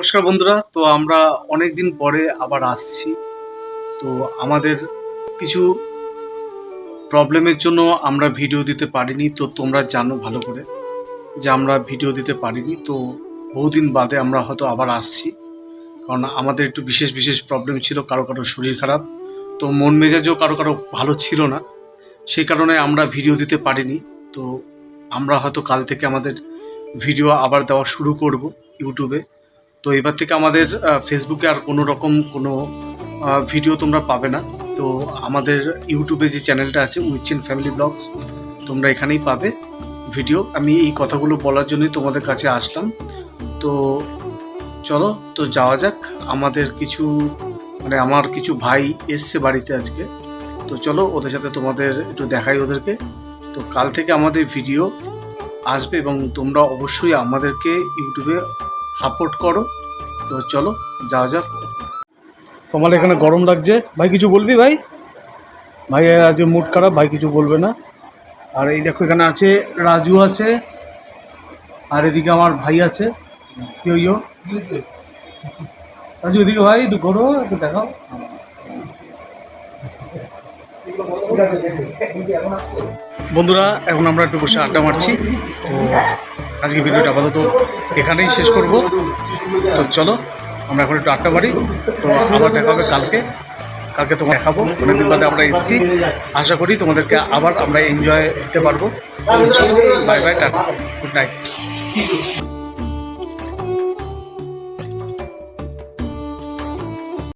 নমস্কার বন্ধুরা, তো আমরা অনেক দিন পরে আবার আসছি। তো আমাদের কিছু প্রবলেমের জন্য আমরা ভিডিও দিতে পারিনি, তো তোমরা জানো ভালো করে যে আমরা ভিডিও দিতে পারিনি। তো বহুদিন বাদে আমরা হয়তো আবার আসছি, কারণ আমাদের একটু বিশেষ বিশেষ প্রবলেম ছিল, কারও কারও শরীর খারাপ। তো মন মেজাজও কারও কারও ভালো ছিল না, সেই কারণে আমরা ভিডিও দিতে পারিনি। তো আমরা হয়তো কাল থেকে আমাদের ভিডিও আবার দেওয়া শুরু করব ইউটিউবে। তো এবার থেকে আমাদের ফেসবুকে আর কোনো রকম কোনো ভিডিও তোমরা পাবে না। তো আমাদের ইউটিউবে যে চ্যানেলটা আছে উইচেন ফ্যামিলি ব্লগস তোমরা এখানেই পাবে ভিডিও আমি এই কথাগুলো বলার জন্যই তোমাদের কাছে আসলাম। তো চলো, তো যাওয়া যাক। আমাদের কিছু মানে আমার কিছু ভাই এসছে বাড়িতে আজকে। তো চলো, ওদের সাথে তোমাদের একটু দেখাই ওদেরকে। তো কাল থেকে আমাদের ভিডিও আসবে এবং তোমরা অবশ্যই আমাদেরকে ইউটিউবে সাপোর্ট করো। তো চলো যা যাক। তোমার এখানে গরম লাগছে? ভাই, কিছু বলবি ভাই? ভাই, আজ মুড খারাপ, ভাই কিছু বলবে না। আর এই দেখো, এখানে আছে, রাজু আছে, আর এদিকে আমার ভাই আছে। কি হইও রাজু, এদিকে ভাই, একটু করো একটু দেখাও। বন্ধুরা, এখন আমরা একটু বসে আড্ডা মারছি। তো আজকে ভিডিওটা আপাতত এখানেই শেষ করব। তো চলো, আমরা এখন একটু আটটা বাড়ি তো আবার দেখা হবে কালকে। কালকে তোমার দেখাবো। অনেকদিন বাদে আমরা এসেছি। আশা করি তোমাদেরকে আবার আমরা এনজয় দিতে পারব। Bye bye tata. Good night